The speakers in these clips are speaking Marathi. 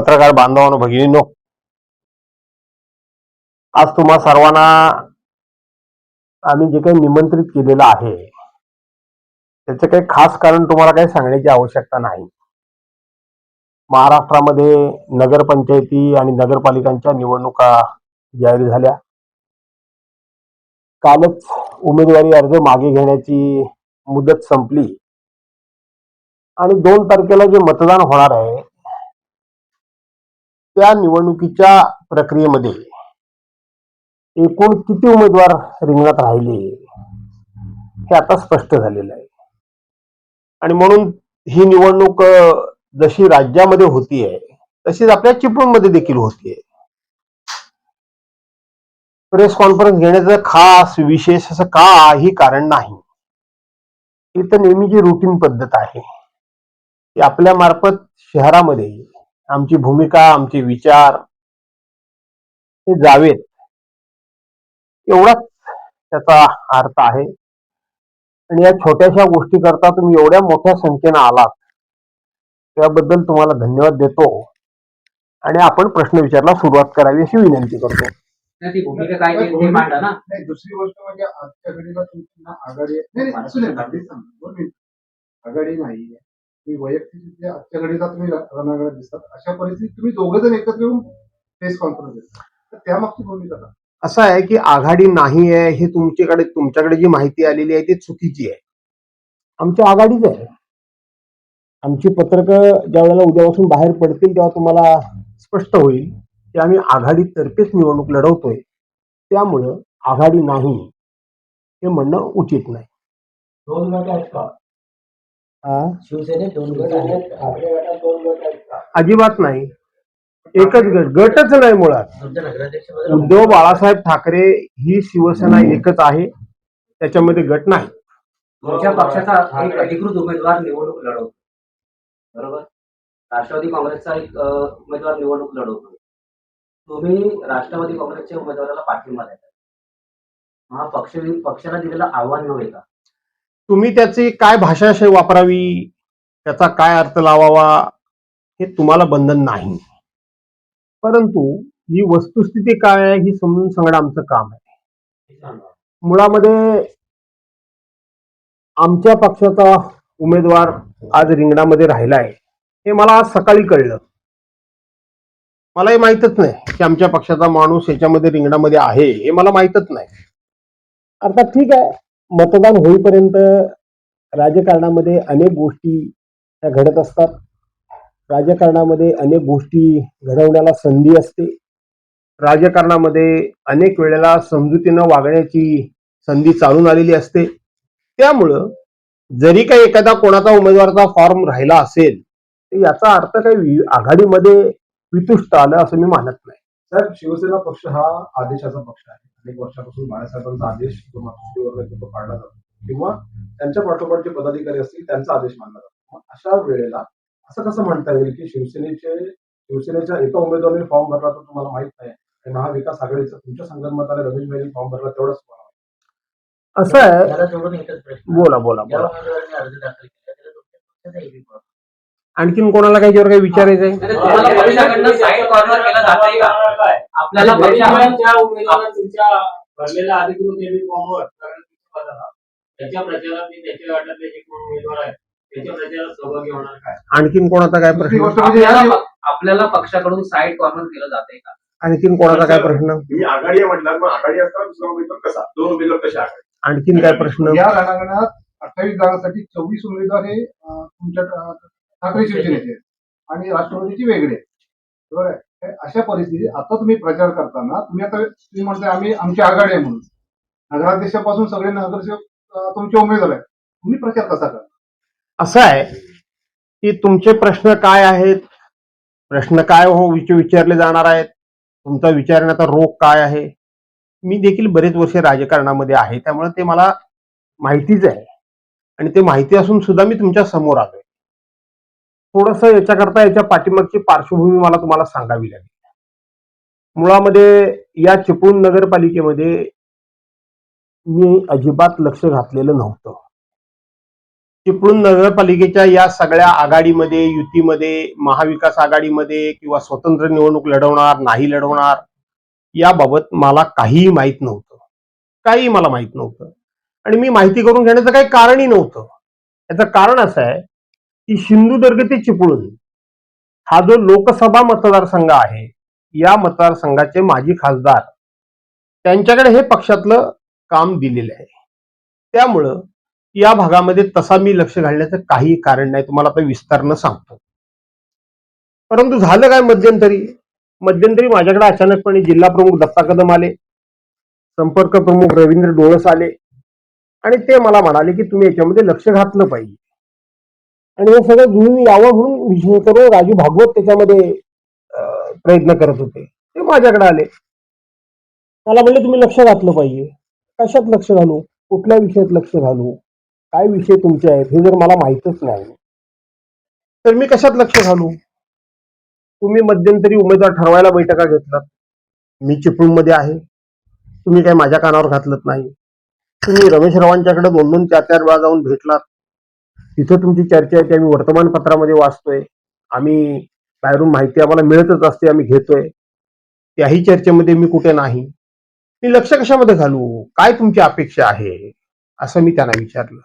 पत्रकार बांधवांनो भगिनींनो आज तुम्हा सर्वांना आम्ही जे काही निमंत्रित केलेलं आहे त्याचं काही खास कारण तुम्हाला काही सांगण्याची आवश्यकता नाही. महाराष्ट्रामध्ये नगरपंचायती आणि नगरपालिकांच्या निवडणुका जाहीर झाल्या. कालच उमेदवारी अर्ज मागे घेण्याची मुदत संपली. आणि दोन तारखेला जे मतदान होणार आहे त्या निवडणुकीच्या प्रक्रियेमध्ये एकूण किती उमेदवार रिंगणात राहिले हे आता स्पष्ट झालेलं आहे. आणि म्हणून ही निवडणूक जशी राज्यामध्ये होतीये तशीच आपल्या चिपळूणमध्ये देखील होतीये. प्रेस कॉन्फरन्स घेण्याचं खास विशेष असं काही कारण नाही. ही तर नेहमीची रुटीन पद्धत आहे. की आपल्या मार्फत शहरामध्ये आमची भूमिका आमचे विचार हे जावेत. एवढाच त्याचा अर्थ आहे. आणि या छोट्याशा गोष्टी करता तुम्ही एवढ्या मोठ्या संख्येनं आलात त्याबद्दल तुम्हाला धन्यवाद देतो. आणि आपण प्रश्न विचारला सुरुवात करावी अशी विनंती करतो. दुसरी गोष्ट म्हणजे आजच्या घडीला आघाडी आहे. नाही मी तुम्ही वैयक्तिक जे आजच्या घडीला तुम्ही रणांगणात दिसतात. अशा परिस्थितीत तुम्ही दोघे जण एकत्र येऊन प्रेस कॉन्फरन्स देतात तर त्यामागची भूमिका काय? असं आहे की आघाडी नाही आहे हे तुमच्याकडे तुमच्याकडे जी माहिती आलेली आहे ती चुकीची आहे. आमची आघाडीच आहे. आमची पत्रकं ज्या वेळेला उद्यापासून बाहेर पडतील तेव्हा तुम्हाला स्पष्ट होईल की आम्ही आघाडीतर्फेच निवडणूक लढवतोय. त्यामुळं आघाडी नाही हे म्हणणं उचित नाही. दोन गट आहेत का? शिवसेनेत दोन गट आहेत. ठाकरे गटात दोन गट आहेत का? अजिबात नाही. एकच गट. गटच नाही मुळात. तुमच्या उद्धव बाळासाहेब ठाकरे ही शिवसेना एकच आहे. त्याच्यामध्ये गट नाही. तुमच्या पक्षाचा एक अधिकृत उमेदवार निवडणूक लढवतो. बरोबर? राष्ट्रवादी काँग्रेसचा एक अ, उमेदवार निवडणूक लढवतो. तुम्ही राष्ट्रवादी काँग्रेसच्या उमेदवाराला पाठिंबा देता. हा पक्ष पक्षाला दिलेलं आव्हान नव्हे का? तुम्ही त्याची काय भाषाशय वापरावी? त्याचा काय अर्थ लावावा? हे तुम्हाला बंधन नाही. परंतु ही वस्तुस्थिती काय आहे ही समजून सांगणं आमचं काम आहे. मुळामध्ये आमच्या पक्षाचा उमेदवार आज रिंगणामध्ये राहिला आहे हे मला आज सकाळी कळलं. मला हे माहीतच नाही की आमच्या पक्षाचा माणूस याच्यामध्ये रिंगणामध्ये आहे हे मला माहीतच नाही. अर्थात ठीक आहे. मतदान होईपर्यंत राजकारणामध्ये अनेक गोष्टी घडत असतात. राजकारणामध्ये अनेक गोष्टी घडवण्याला संधी असते. राजकारणामध्ये अनेक वेळेला समजुतीनं वागण्याची संधी चालून आलेली असते. त्यामुळं जरी काही एखादा कोणाचा उमेदवाराचा फॉर्म राहिला असेल तर याचा अर्थ काही आघाडीमध्ये वितुष्ट आलं असं मी मानत नाही. सर शिवसेना पक्ष हा आदेशाचा पक्ष आहे. अनेक वर्षापासून बाळासाहेबांचा आदेश जो मातोश्रीवर आहे तो पाळला जातो किंवा त्यांच्या पाठोपाठ जे पदाधिकारी असतील त्यांचा आदेश मानला जातो. मग अशा वेळेला असं कसं म्हणता येईल की शिवसेनेचे शिवसेनेच्या एका उमेदवाराने फॉर्म भरला तर तुम्हाला माहीत नाही आणि महाविकास आघाडीचा तुमच्या संगणमताने रमेश भाईने फॉर्म भरला तेवढंच. असं आहे? त्याला जोडून एकच प्रश्न बोला बोला बोला. आणखीन कोणाला काही याच्यावर काही विचारायचं आहे? आपल्याला पक्षाकडनं तुमच्या अधिकृत फॉर्मवर त्याच्या प्रचारात मी त्याच्या गटातले जे कोण उमेदवार आहेत त्याच्या प्रचारात सहभागी होणार काय? आणखीन कोणाचा काय प्रश्न? म्हणजे आपल्याला आपल्याला पक्षाकडून साईड कॉर्नर केलं जातंय का? आणखीन कोणाचा काय प्रश्न? तुम्ही आघाडी आहे म्हटलं मग आघाडी असताना दुसरा उमेदवार कसा? दोन उमेदवार कसे आघाडी? आणखीन काय प्रश्न? या रणांगणात अठ्ठावीस जागांसाठी चोवीस उमेदवार हे अं, तुमच्या अं, ठाकरे शिवसेनेचे आहेत. आणि राष्ट्रवादीची वेगळे आहेत. बरोबर आहे. अशा परिस्थितीत आता तुम्ही प्रचार करताना तुम्ही आता तुम्ही म्हणताय आम्ही आमची आघाडी आहे म्हणून. नगराध्यक्षापासून सगळे नगरसेवक तुमचे उमेदवार आहेत. तुम्ही प्रचार कसा करता? असं आहे की तुमचे प्रश्न काय आहेत? प्रश्न काय हो विचारले जाणार आहेत? तुमचा विचारण्याचा रोग काय आहे? मी देखील बरेच वर्ष राजकारणामध्ये आहे त्यामुळे ते मला माहितीच आहे. आणि ते माहिती असून सुद्धा मी तुमच्यासमोर आलोय. थोडस याच्याकरता याच्या पाठीमागची पार्श्वभूमी मला तुम्हाला सांगावी लागेल. मुळामध्ये या चिपळूण नगरपालिकेमध्ये मी अजिबात लक्ष घातलेलं नव्हतं. चिपळूण नगरपालिकेच्या या सगळ्या आघाडीमध्ये युतीमध्ये महाविकास आघाडीमध्ये किंवा स्वतंत्र निवडणूक लढवणार नाही लढवणार याबाबत मला काहीही माहीत नव्हतं. काहीही मला माहीत नव्हतं. आणि मी माहिती करून घेण्याचं काही कारणही नव्हतं. याचं कारण असं आहे की सिंधुदुर्ग ते चिपळूण. हा जो लोकसभा मतदारसंघ आहे या मतदारसंघाचे माजी खासदार त्यांच्याकडे हे पक्षातलं काम दिलेलं आहे. त्यामुळं या भागामध्ये तसा मी लक्ष घालण्याचं काही कारण नाही तुम्हाला आता विस्तारनं सांगतो. परंतु झालं काय मध्यंतरी? मध्यंतरी माझ्याकडे अचानकपणे जिल्हा प्रमुख दत्ता कदम आले संपर्क प्रमुख रवींद्र डोळस आले आणि ते मला म्हणाले की तुम्ही याच्यामध्ये लक्ष घातलं पाहिजे. आणि हे सगळं जुळून यावं म्हणून विशेष करून राजू भागवत त्याच्यामध्ये प्रयत्न करत होते. ते माझ्याकडे आले. मला म्हणले तुम्ही लक्ष घातलं पाहिजे. कशात लक्ष घालू? कुठल्या विषयात लक्ष घालू? काय विषय तुमचे आहेत? हे जर मला माहीतच नाही. तर मी कशात लक्ष घालू? तुम्ही मध्यंतरी उमेदवार ठरवायला बैठका घेतलात. मी चिपळूणमध्ये आहे. तुम्ही काय माझ्या कानावर घातलत नाही. तुम्ही रमेश रावांच्याकडे दोन दोन चार चार वेळा जाऊन भेटलात. तिथं तुमची चर्चा आहे ती आम्ही वर्तमानपत्रामध्ये वाचतोय. आम्ही बाहेरून माहिती आम्हाला मिळतच असते आम्ही घेतोय. त्याही चर्चेमध्ये मी कुठे नाही. मी लक्ष कशामध्ये घालू काय तुमची अपेक्षा आहे? असं मी त्यांना विचारलं.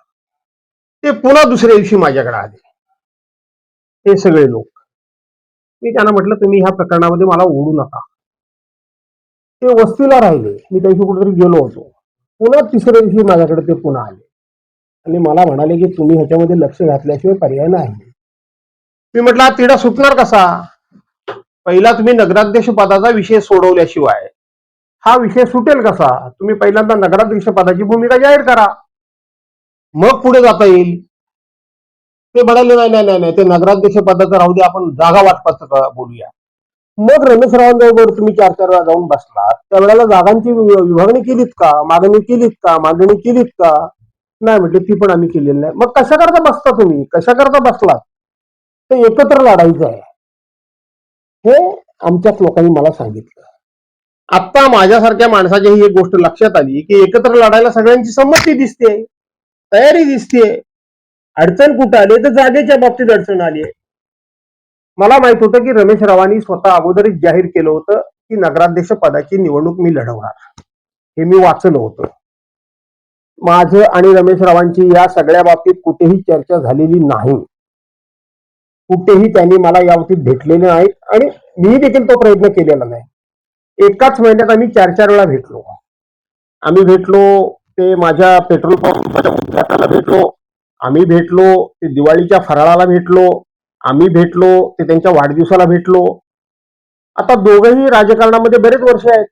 ते पुन्हा दुसऱ्या दिवशी माझ्याकडे आले. हे सगळे लोक. मी त्यांना म्हटलं तुम्ही ह्या प्रकरणामध्ये मला ओढू नका. ते वस्तीला राहिले. मी त्या कुठेतरी गेलो होतो. पुन्हा तिसऱ्या दिवशी माझ्याकडे ते पुन्हा आले. आणि मला म्हणाले की तुम्ही ह्याच्यामध्ये लक्ष घातल्याशिवाय पर्याय नाही. मी म्हटलं हा तिढा सुटणार कसा? पहिला तुम्ही नगराध्यक्ष पदाचा विषय सोडवल्याशिवाय हा विषय सुटेल कसा? तुम्ही पहिल्यांदा नगराध्यक्ष पदाची भूमिका जाहीर करा. मग पुढे जाता येईल. ते म्हणाले नाही नाही नाही ते नगराध्यक्ष पदाचं राहू दे आपण जागा वाटपाचं बोलूया. मग रमेश रावांबरोबर तुम्ही चार चार वेळा जाऊन बसला त्यावेळेला जागांची विभागणी केलीत का? मागणी केलीत का? मागणी केलीत का? नाही म्हटलं ती पण आम्ही केलेली नाही. मग कशा करता बसता तुम्ही? कशा करता बसलात? ते एकत्र लढायचं आहे. हे आमच्याच लोकांनी मला सांगितलं. आता माझ्यासारख्या माणसाची ही एक गोष्ट लक्षात आली की एकत्र लढायला सगळ्यांची संमती दिसते तयारी दिसते. अडचण कुठं आली तर जागेच्या बाबतीत अडचण आली आहे. मला माहीत होतं की रमेश रावांनी स्वतः अगोदरच जाहीर केलं होतं की नगराध्यक्ष पदाची निवडणूक मी लढवणार. हे मी वाचलं होतं. माझं आणि रमेशरावांची या सगळ्या बाबतीत कुठेही चर्चा झालेली नाही. कुठेही त्यांनी मला या बाबतीत भेटलेले नाहीत आणि मी देखील तो प्रयत्न केलेला नाही. एकाच महिन्यात आम्ही चार चार वेळा भेटलो. आम्ही भेटलो ते माझ्या पेट्रोल पंपाच्या उद्घाटनाला भेटलो आम्ही भेटलो ते दिवाळीच्या फराळाला भेटलो आम्ही भेटलो ते त्यांच्या वाढदिवसाला भेटलो. आता दोघंही राजकारणामध्ये बरेच वर्ष आहेत.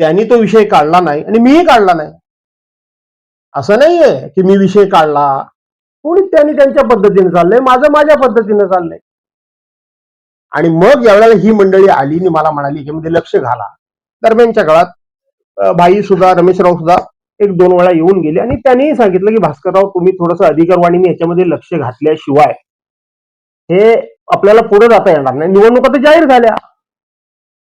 त्यांनी तो विषय काढला नाही आणि मीही काढला नाही. असं नाहीये की मी विषय काढला. कोणी त्यांनी त्यांच्या पद्धतीने चाललंय माझं माझ्या पद्धतीने चाललंय. आणि मग यावेळेला ही मंडळी आली आणि मला म्हणाली याच्यामध्ये लक्ष घाला. दरम्यानच्या काळात भाई बाई सुद्धा रमेशराव सुद्धा एक दोन वेळा येऊन गेले आणि त्यांनीही सांगितलं की भास्करराव तुम्ही थोडस अधिकारवाणीने याच्यामध्ये लक्ष घातल्याशिवाय हे आपल्याला पुढे जाता येणार नाही. निवडणुका तर जाहीर झाल्या.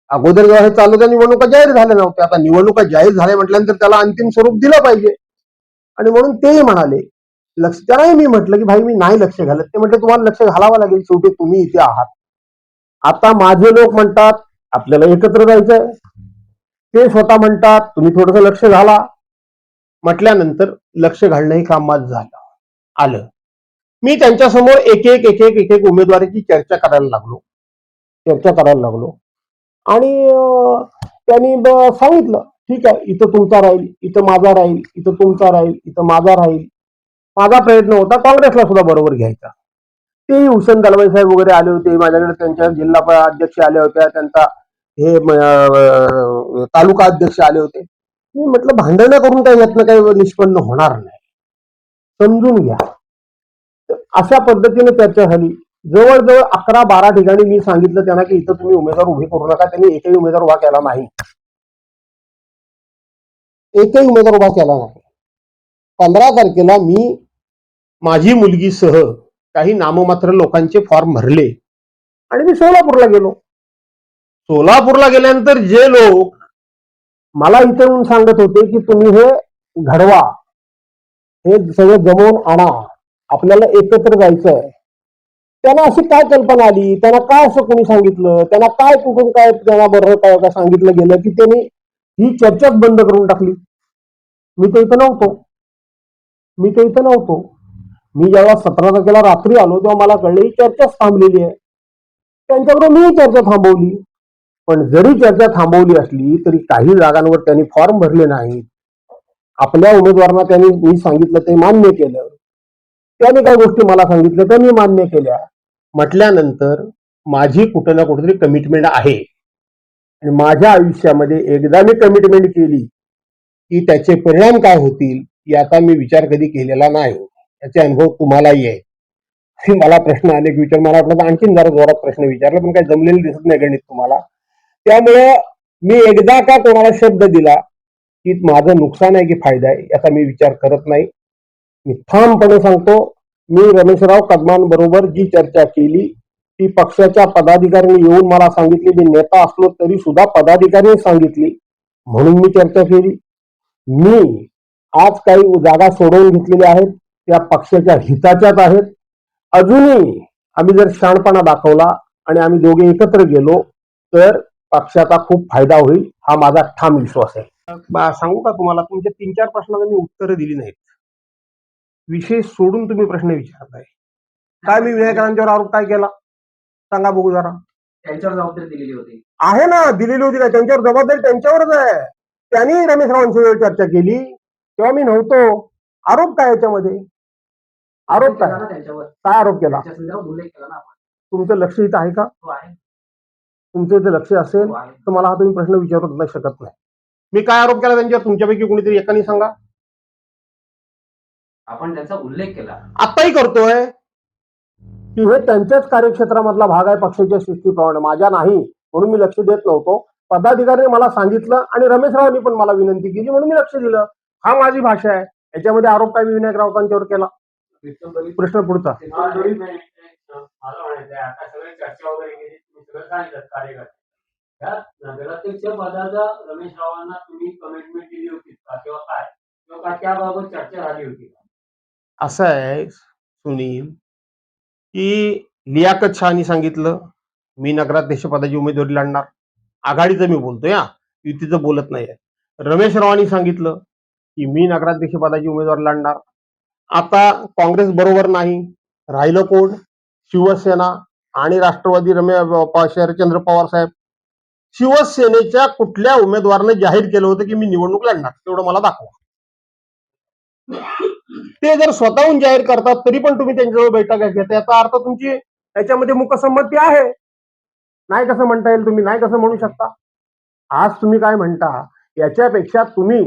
अगोदर जेव्हा हे चालू त्या निवडणुका जाहीर झाल्या नव्हत्या. आता निवडणुका जाहीर झाल्या म्हटल्यानंतर त्याला अंतिम स्वरूप दिलं पाहिजे. आणि म्हणून तेही म्हणाले लक्ष त्यालाही मी म्हटलं की भाई मी नाही लक्ष घालत. ते म्हटलं तुम्हाला लक्ष घालावं लागेल शेवटी तुम्ही इथे आहात. आता माझे लोक म्हणतात आपल्याला एकत्र जायचंय. ते स्वतः म्हणतात तुम्ही थोडस लक्ष घाला. म्हटल्यानंतर लक्ष घालणं हे काम माझं झालं. आलं. मी त्यांच्यासमोर एक एक एक एक एक एक उमेदवारीची चर्चा करायला लागलो. चर्चा करायला लागलो. आणि त्यांनी सांगितलं ठीक आहे इथं तुमचा राहील इथं माझा राहील इथं तुमचा राहील इथं माझा राहील. माझा प्रयत्न होता काँग्रेसला सुद्धा बरोबर घ्यायचा. तेही हुसेन दलवाई साहेब वगैरे आले होते माझ्याकडे त्यांच्या जिल्हा अध्यक्ष आले होत्या त्यांचा हे तालुका अध्यक्ष आले होते. मी म्हटलं भांडणं करून काही यातनं काही निष्पन्न होणार नाही. समजून घ्या. अशा पद्धतीने चर्चा झाली. जवळजवळ अकरा बारा ठिकाणी मी सांगितलं त्यांना की इथं तुम्ही उमेदवार उभे करू नका त्यांनी एकही उमेदवार उभा केला नाही. एकही उमेदवार उभा केला नाही. पंधरा तारखेला मी माझी मुलगीसह काही नाममात्र लोकांचे फॉर्म भरले आणि मी सोलापूरला गेलो. सोलापूरला गेल्यानंतर जे लोक मला इथे सांगत होते की तुम्ही हे घडवा हे सगळं जमवून आणा आपल्याला एकत्र जायचं आहे त्यांना अशी काय कल्पना आली? त्यांना काय असं कोणी सांगितलं? त्यांना काय कुठून काय त्यांना बरोबर काय काय सांगितलं गेलं की त्यांनी ही चर्चाच बंद करून टाकली. मी तर इथं नव्हतो. मी तर इथं नव्हतो. मी ज्यावेळेला सतरा तारखेला रात्री आलो तेव्हा मला कळले ही चर्चाच थांबलेली आहे. त्यांच्याबरोबर मी चर्चा थांबवली. पण जरी चर्चा थांबवली असली तरी काही जागांवर त्यांनी फॉर्म भरले नाहीत. आपल्या उमेदवारांना त्यांनी मी सांगितलं ते मान्य केलं. त्यांनी काही गोष्टी मला सांगितल्या त्या मी मान्य केल्या. म्हटल्यानंतर माझी कुठं ना कुठेतरी कमिटमेंट आहे. आणि माझ्या आयुष्यामध्ये एकदा मी कमिटमेंट केली की त्याचे परिणाम काय होतील याचा मी विचार कधी केलेला नाही. याचे अनुभव तुम्हालाही आहे मला प्रश्न आले की विचार मला वाटलं तर आणखीन जरा जोरात प्रश्न विचारला पण काही जमलेलं दिसत नाही गणित तुम्हाला. त्यामुळे मी एकदा का कोणाला शब्द दिला की माझं नुकसान आहे की फायदा आहे याचा मी विचार करत नाही. मी ठामपणे सांगतो मी रमेशराव कदमांबरोबर जी चर्चा केली ती पक्षाच्या पदाधिकाऱ्यांनी येऊन मला सांगितली मी नेता असलो तरी सुद्धा पदाधिकाऱ्यांनी सांगितली. म्हणून मी चर्चा केली. मी आज काही जागा सोडवून घेतलेल्या आहेत त्या पक्षाच्या हिताच्याच आहेत. अजूनही आम्ही जर शहाणपणा दाखवला आणि आम्ही दोघे एकत्र गेलो तर पक्षाचा खूप फायदा होईल हा माझा ठाम विश्वास आहे. सांगू का तुम्हाला तुमच्या तीन चार प्रश्नाला मी उत्तरं दिली नाहीत. विषय सोडून तुम्ही प्रश्न विचारताय. काय मी विनायकरांच्यावर आरोप काय केला? सांगा बघू जरा. त्यांच्यावर जबाबदारी दिलेली होती. आहे ना दिलेली होती का त्यांच्यावर जबाबदारी त्यांच्यावरच आहे. त्यांनी रमेश वेळ चर्चा केली. तेव्हा मी नव्हतो. आरोप काय याच्यामध्ये? आरोप काय? ना काय आरोप केला? ना तुमचं लक्ष इथं आहे का? आहे. तुमचं इथं लक्ष असेल आहे. तर मला हा तुम्ही प्रश्न विचारू नाही शकत नाही. मी काय आरोप केला त्यांच्यावर? तुमच्यापैकी कोणीतरी एकाने सांगा. आपण त्यांचा उल्लेख केला. आत्ताही करतोय. की हे त्यांच्याच कार्यक्षेत्रामधला भाग आहे पक्षाच्या शिस्तीप्रमाणे माझ्या नाही म्हणून मी लक्ष देत नव्हतो. पदाधिकाऱ्यांनी मला सांगितलं आणि रमेशरावांनी पण मला विनंती केली म्हणून मी लक्ष दिलं. हा माझी भाषा आहे. याच्यामध्ये आरोप काय मी विनायक राऊतांच्यावर केला? प्रश्न पुढचा. पदाचा रमेश रावांना तुम्ही कमिटमेंट दिली होती का? किंवा काय? किंवा त्याबाबत चर्चा झाली होती असं आहे सुनील की लियाकत शहानी सांगितलं मी नगराध्यक्ष पदाची उमेदवारी लढणार आघाडीचं मी बोलतोय हा. युतीचं बोलत नाही रमेश रावांनी सांगितलं की मी नगराध्यक्ष पदाची उमेदवारी लढणार आता काँग्रेस बरोबर नाही. राहिलं कोण? शिवसेना आणि राष्ट्रवादी रमे शरदचंद्र पवार साहेब. शिवसेनेच्या कुठल्या उमेदवाराने जाहीर केलं होतं की मी निवडणूक लढणार? तेवढं मला दाखवा. ते जर स्वतःहून जाहीर करतात तरी पण तुम्ही त्यांच्याजवळ बैठका घेता याचा अर्थ तुमची याच्यामध्ये मुकसंमती आहे. नाही कसं म्हणता येईल तुम्ही? नाही कसं म्हणू शकता? आज तुम्ही काय म्हणता? याच्यापेक्षा तुम्ही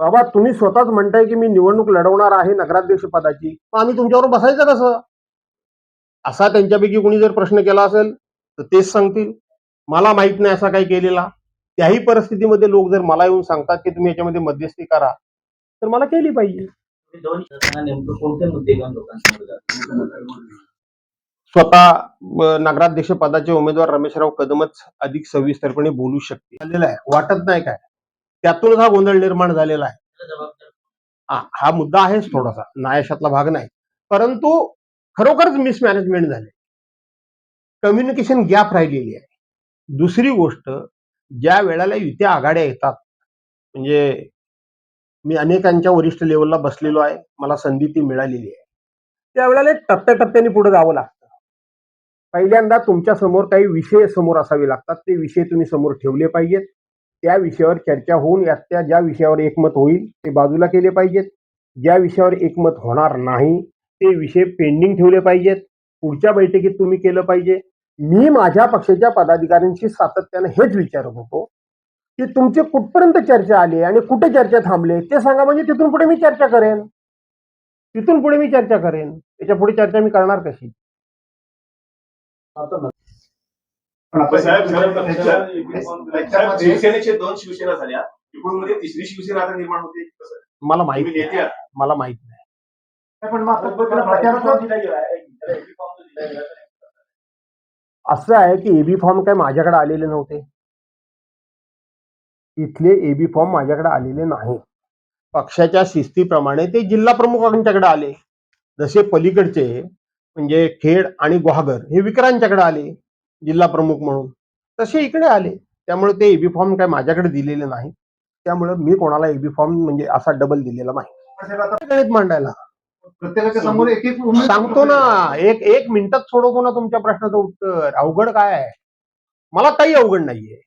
बाबा तुम्ही स्वतःच म्हणताय की मी निवडणूक लढवणार आहे नगराध्यक्ष पदाची. मग आम्ही तुमच्यावर बसायचं कसं? असा त्यांच्यापैकी कोणी जर प्रश्न केला असेल तर तेच सांगतील. मला माहीत नाही असा काही केलेला. त्याही परिस्थितीमध्ये लोक जर मला येऊन सांगतात की तुम्ही याच्यामध्ये मध्यस्थी करा तर मला केली पाहिजे. नेमकं कोणते मुद्दे घेऊन लोकांसमोर जातात? स्वतः नगराध्यक्ष पदाचे उमेदवार रमेशराव कदमच अधिक सविस्तरपणे बोलू शकते झालेलं आहे. वाटत नाही काय? त्यातूनच हा गोंधळ निर्माण झालेला आहे. हा हा मुद्दा आहेच थोडासा. नायाशातला भाग नाही. परंतु खरोखरच मिसमॅनेजमेंट झाले. कम्युनिकेशन गॅप राहिलेली आहे. दुसरी गोष्ट ज्या वेळेला युत्या आघाड्या येतात म्हणजे मी अनेकांच्या वरिष्ठ लेवलला बसलेलो आहे. मला संधी ती मिळालेली आहे. त्यावेळेला एक टप्प्याटप्प्याने पुढे जावं लागतं. पहिल्यांदा तुमच्यासमोर काही विषय समोर असावे लागतात. ते विषय तुम्ही समोर ठेवले पाहिजेत. त्या विषयावर चर्चा होऊन यात त्या ज्या विषयावर एकमत होईल ते बाजूला केले पाहिजेत. ज्या विषयावर एकमत होणार नाही ते विषय पेंडिंग ठेवले पाहिजेत. पुढच्या बैठकीत तुम्ही केलं पाहिजे. मी माझ्या पक्षाच्या पदाधिकाऱ्यांशी सातत्यानं हेच विचारत होतो. की तुमची कुठपर्यंत चर्चा आली आणि कुठे चर्चा थांबले ते सांगा म्हणजे तिथून पुढे मी चर्चा करेन तिथून पुढे मी चर्चा करेन त्याच्या पुढे चर्चा मी करणार कशी शिवसेनेचे दोन शिवसेना झाल्या मध्ये तिसरी शिवसेना आता निर्माण होते कसं मला माहीत. मला माहीत नाही पण असं आहे की एबी फॉर्म काय माझ्याकडे आलेले नव्हते इथले एबी फॉर्म माझ्याकडे आलेले नाही. पक्षाच्या शिस्तीप्रमाणे ते जिल्हा प्रमुखांच्याकडे आले. जसे पलीकडचे म्हणजे खेड आणि गुहागर हे विक्रांच्याकडे आले जिल्हा प्रमुख म्हणून. तसे इकडे आले. त्यामुळे ते एबी फॉर्म काय माझ्याकडे दिलेले नाही. त्यामुळे मी कोणाला एबी फॉर्म म्हणजे असा डबल दिलेला नाही. मांडायला. सांगतो ना. एक एक मिनिटात सोडवतो ना तुमच्या प्रश्नाचं उत्तर. अवघड काय आहे? मला काही अवघड नाहीये.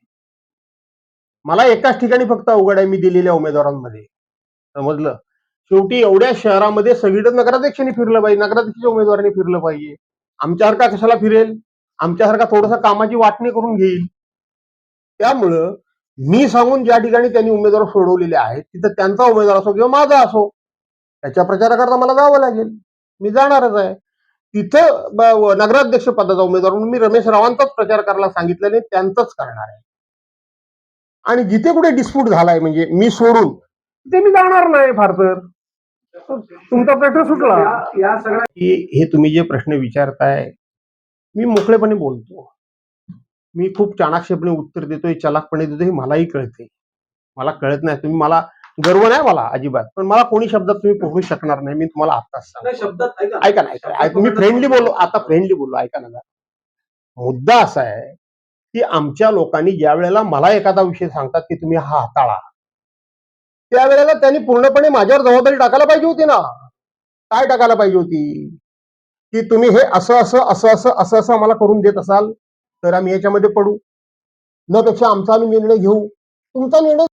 मला एकाच ठिकाणी फक्त अवघड आहे मी दिलेल्या उमेदवारांमध्ये. समजलं? शेवटी एवढ्या शहरामध्ये सगळीकडे नगराध्यक्षांनी फिरलं पाहिजे नगराध्यक्षाच्या उमेदवारांनी फिरलं पाहिजे. आमच्यासारखा कशाला फिरेल? आमच्यासारखा थोडासा कामाची वाटणी करून घेईल. त्यामुळं मी सांगून ज्या ठिकाणी त्यांनी उमेदवार सोडवलेले आहेत तिथं त्यांचा उमेदवार असो किंवा माझा असो त्याच्या प्रचाराकरता मला जावं लागेल. मी जाणारच आहे. तिथं नगराध्यक्ष पदाचा उमेदवार म्हणून मी रमेश रावांचाच प्रचार करायला सांगितलेले त्यांचंच करणार आहे. आणि जिथे कुठे डिस्प्यूट झालाय म्हणजे मी सोडून. ते मी जाणार नाही फार तर. तुमचा प्रश्न सुटला. या- सगळ्या की हे तुम्ही जे प्रश्न विचारताय मी मोकळेपणे बोलतो. मी खूप चाणाक्षपणे उत्तर देतोय चलाकपणे देतोय हे मलाही कळते. मला कळत नाही. तुम्ही मला गर्व नाही मला अजिबात. पण मला कोणी शब्दात तुम्ही पकडू शकणार नाही. मी तुम्हाला आत्ताच सांगतो. नाही, शब्दात ऐका ऐका ना. ऐका. मी फ्रेंडली बोललो आता फ्रेंडली बोललो ऐका ना. मुद्दा असा आहे की आमच्या लोकांनी ज्या वेळेला मला एखादा विषय सांगतात की तुम्ही हा हाताळा. त्यावेळेला त्यांनी पूर्णपणे माझ्यावर जबाबदारी टाकायला पाहिजे होती ना. काय टाकायला पाहिजे होती? की तुम्ही हे असं असं असं असं असं असं आम्हाला करून देत असाल तर आम्ही याच्यामध्ये पडू. न पेक्षा आमचा आम्ही निर्णय घेऊ. तुमचा निर्णय